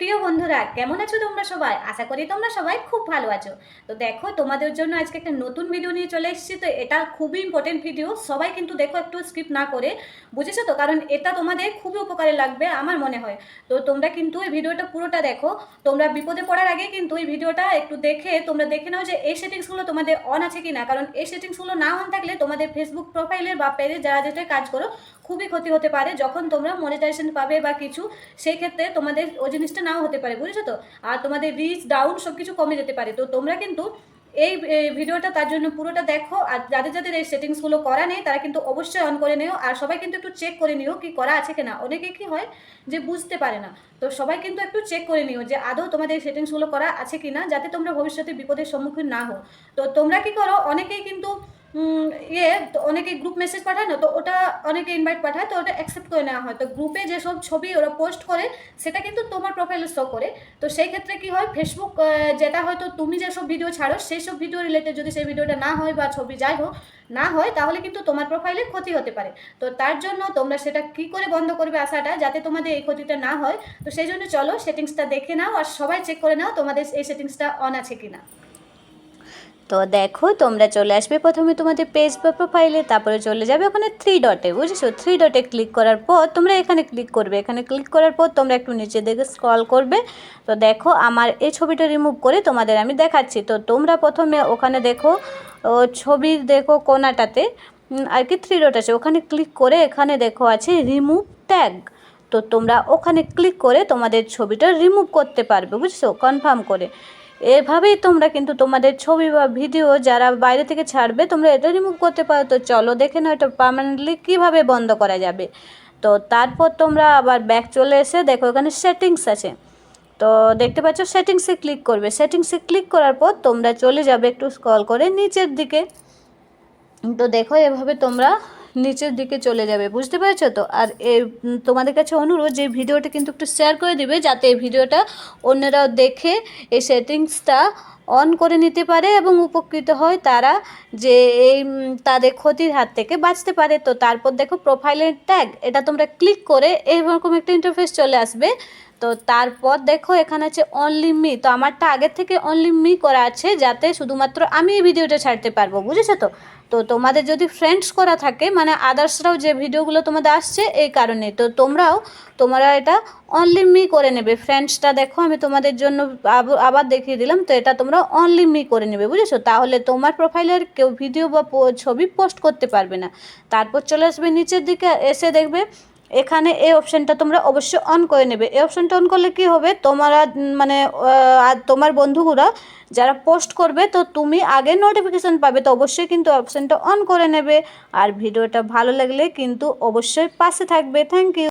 প্রিয় বন্ধুরা, কেমন আছো তোমরা সবাই? আশা করি তোমরা সবাই খুব ভালো আছো। তো দেখো, তোমাদের জন্য আজকে একটা নতুন ভিডিও নিয়ে চলে এসেছি। তো এটা খুবই ইম্পর্টেন্ট ভিডিও সবাই কিন্তু দেখো, একটু স্কিপ না করে। বুঝেছ তো? কারণ এটা তোমাদের খুবই উপকারে লাগবে, আমার মনে হয়। তো তোমরা কিন্তু এই ভিডিওটা পুরোটা দেখো। তোমরা বিপদে পড়ার আগে কিন্তু এই ভিডিওটা একটু দেখে, তোমরা দেখে নাও যে এই সেটিংসগুলো তোমাদের অন আছে কি না কারণ এই সেটিংসগুলো না অন থাকলে তোমাদের ফেসবুক প্রোফাইলের বা পেজে যারা যেটা কাজ করো, খুবই ক্ষতি হতে পারে। যখন তোমরা মনিটাইজেশন পাবে বা কিছু সেই ক্ষেত্রে তোমাদের ওই জিনিসটা নাও হতে পারে, বুঝেছ তো? আর তোমাদের রিচ ডাউন সব কিছু কমে যেতে পারে। তো তোমরা কিন্তু এই ভিডিওটা তার জন্য পুরোটা দেখো, আর যাদের যাদের এই সেটিংসগুলো করা নেই, তারা কিন্তু অবশ্যই অন করে নিও। আর সবাই কিন্তু একটু চেক করে নিও কি করা আছে কিনা। অনেকে কি হয় যে বুঝতে পারে না। তো সবাই কিন্তু একটু চেক করে নিও যে আদৌ তোমাদের এই সেটিংসগুলো করা আছে কিনা, যাতে তোমরা ভবিষ্যতে বিপদের সম্মুখীন না হও। তো তোমরা কি করো, অনেকেই কিন্তু ইয়ে তো অনেকে গ্রুপ মেসেজ পাঠায় না, তো ওটা অনেকে ইনভাইট পাঠায়, তো ওটা অ্যাকসেপ্ট করে নেওয়া হয়। তো গ্রুপে যেসব ছবি ওরা পোস্ট করে, সেটা কিন্তু তোমার প্রোফাইলে শো করে। তো সেই ক্ষেত্রে কি হয় ফেসবুক যেটা হয়তো তুমি যেসব ভিডিও ছাড়ো সেই সব ভিডিও রিলেটেড যদি সেই ভিডিওটা না হয় বা ছবি যাই হোক, না হয়, তাহলে কিন্তু তোমার প্রোফাইলে ক্ষতি হতে পারে। তো তার জন্য তোমরা সেটা কি করে বন্ধ করবে আশাটা, যাতে তোমাদের এই ক্ষতিটা না হয়। তো সেই জন্য চলো সেটিংসটা দেখে নাও, আর সবাই চেক করে নাও তোমাদের এই সেটিংসটা অন আছে কিনা। তো দেখো, তোমরা চলে আসবে প্রথমে তোমাদের পেজ বা প্রোফাইলে তারপরে চলে যাবে ওখানে থ্রি ডটে বুঝেছ? থ্রি ডটে ক্লিক করার পর তোমরা এখানে ক্লিক করবে। এখানে ক্লিক করার পর তোমরা একটু নিচে দিকে স্ক্রল করবে। তো দেখো, আমার এই ছবিটা রিমুভ করে তোমাদের আমি দেখাচ্ছি। তো তোমরা প্রথমে ওখানে দেখো ছবির দেখো কোনাটাতে আর কি থ্রি ডট আছে। ওখানে ক্লিক করে এখানে দেখো আছে রিমুভ ট্যাগ তো তোমরা ওখানে ক্লিক করে তোমাদের ছবিটা রিমুভ করতে পারবে, বুঝছ? কনফার্ম করে। এভাবেই তোমরা কিন্তু তোমাদের ছবি বা ভিডিও যারা বাইরে থেকে ছাড়বে, তোমরা এটা রিমুভ করতে পারো। তো চলো দেখে নাও এটা পার্মানেন্টলি কীভাবে বন্ধ করা যাবে। তো তারপর তোমরা আবার ব্যাক চলে এসে দেখো এখানে সেটিংস আছে। তো দেখতে পাচ্ছ সেটিংসে ক্লিক করবে। সেটিংসে ক্লিক করার পর তোমরা চলে যাবে একটু স্ক্রল করে নিচের দিকে। তো দেখো এভাবে তোমরা নিচের দিকে চলে যাবে, বুঝতে পেরেছ তো? আর এ তোমাদের কাছে অনুরোধ যে ভিডিওটা কিন্তু একটু শেয়ার করে দিবে, যাতে এই ভিডিওটা অন্যরাও দেখে এই সেটিংসটা অন করে নিতে পারে এবং উপকৃত হয় তারা যে এই তাদের ক্ষতির হাত থেকে বাঁচতে পারে। তো তারপর দেখো প্রোফাইলের ট্যাগ এটা তোমরা ক্লিক করে এরকম একটা ইন্টারফেস চলে আসবে। তো তারপর দেখো এখানে আছে অনলি মি তো আমারটা আগের থেকে অনলি মি করা আছে যাতে শুধুমাত্র আমি এই ভিডিওটা ছাড়তে পারব, বুঝেছ তো? তো তোমাদের যদি ফ্রেন্ডস করা থাকে মানে আদার্সরাও যে ভিডিওগুলো তোমাদের আসছে এই কারণে, তো তোমরাও তোমরা এটা অনলি মি করে নেবে। ফ্রেন্ডসটা দেখো, আমি তোমাদের জন্য আব- আবার দেখিয়ে দিলাম, তো এটা তোমরা অনলি মি করে নেবে, বুঝেছ? তাহলে তোমার প্রোফাইলের কেউ ভিডিও বা ছবি পোস্ট করতে পারবে না। তারপর চলে আসবে নিচের দিকে, এসে দেখবে এখানে এই অপশানটা তোমরা অবশ্যই অন করে নেবে। এই অপশানটা অন করলে কি হবে? তোমরা মানে আর তোমার বন্ধুগুলা যারা পোস্ট করবে, তো তুমি আগে নোটিফিকেশান পাবে, তো অবশ্যই কিন্তু অপশানটা অন করে নেবে। আর ভিডিওটা ভালো লাগলে কিন্তু অবশ্যই পাশে থাকবে। Thank you